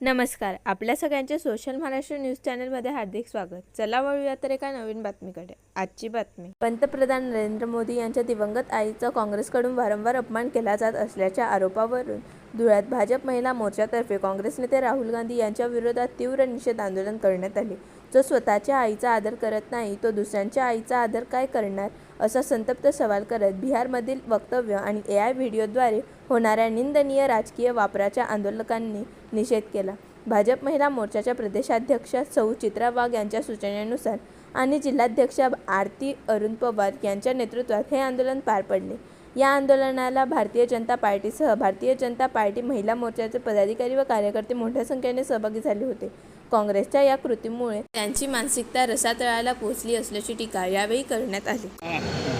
नमस्कार आपल्या सगळ्यांचे सोशल महाराष्ट्र न्यूज चॅनलमध्ये हार्दिक स्वागत. चला वळूया तर एका नवीन बातमीकडे. आजची बातमी. पंतप्रधान नरेंद्र मोदी यांच्या दिवंगत आईचा काँग्रेसकडून वारंवार अपमान केला जात असल्याच्या आरोपावरून धुळ्यात भाजप महिला मोर्चातर्फे काँग्रेस नेते राहुल गांधी यांच्या विरोधात तीव्र निषेध आंदोलन करण्यात आले. जो स्वतःच्या आईचा आदर करत नाही तो दुसऱ्यांच्या आईचा आदर काय करणार? असा संतप्त सवाल करत बिहारमधील वक्तव्य आणि ए आय व्हिडिओद्वारे होणाऱ्या निंदनीय राजकीय वापराच्या आंदोलकांनी निषेध केला. भाजप महिला मोर्चाच्या प्रदेशाध्यक्षा सौ. चित्रा वाघ यांच्या सूचनेनुसार आणि जिल्हाध्यक्षा आरती अरुण पवार यांच्या नेतृत्वात हे आंदोलन पार पडले. या आंदोलनाला भारतीय जनता पार्टीसह भारतीय जनता पार्टी महिला मोर्चाचे पदाधिकारी व कार्यकर्ते मोठ्या संख्येने सहभागी झाले होते. काँग्रेसच्या या कृतीमुळे त्यांची मानसिकता रसातळाला पोहोचली असल्याची टीका यावेळी करण्यात आली.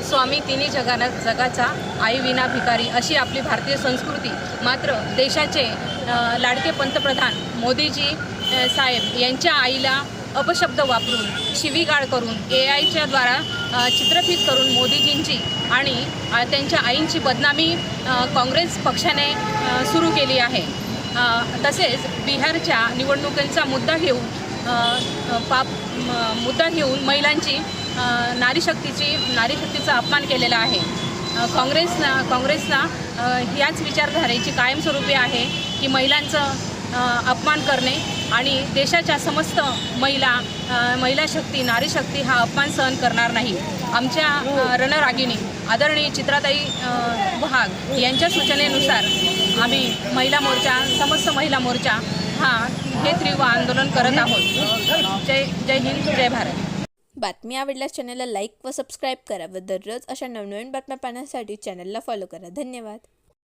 स्वामी तिन्ही जगाना जगाचा आई विना भिकारी अशी आपली भारतीय संस्कृती मात्र देशाचे लाडके पंतप्रधान मोदीजी साहेब यांच्या आईला अपशब्द वापरून शिवीगाळ करून ए आयच्या द्वारा चित्रफित करून मोदीजींची आणि त्यांच्या आईंची बदनामी काँग्रेस पक्षाने सुरू केली आहे. तसेच बिहारच्या निवडणुकांचा मुद्दा घेऊन पाप मुद्दा घेऊन महिलांची नारीशक्तीची नारीशक्तीचा अपमान केलेला आहे. अ, काँग्रेसना काँग्रेसना ह्याच विचारधारेची कायमस्वरूपी आहे की महिलांचं अपमान करणे आणि देशाच्या समस्त महिला महिला शक्ती नारीशक्ती हा अपमान सहन करणार नाही. आमच्या रणरागिणी आदरणीय चित्राताई भाग यांच्या सूचनेनुसार आम्ही महिला मोर्चा समस्त महिला मोर्चा हा हे तीव्र आंदोलन करत आहोत. जय जय हिंद जय भारत. बातमी आवडल्यास चॅनलला लाईक व सबस्क्राईब करा व दररोज अशा नवनवीन बातम्या पाहण्यासाठी चॅनलला फॉलो करा. धन्यवाद.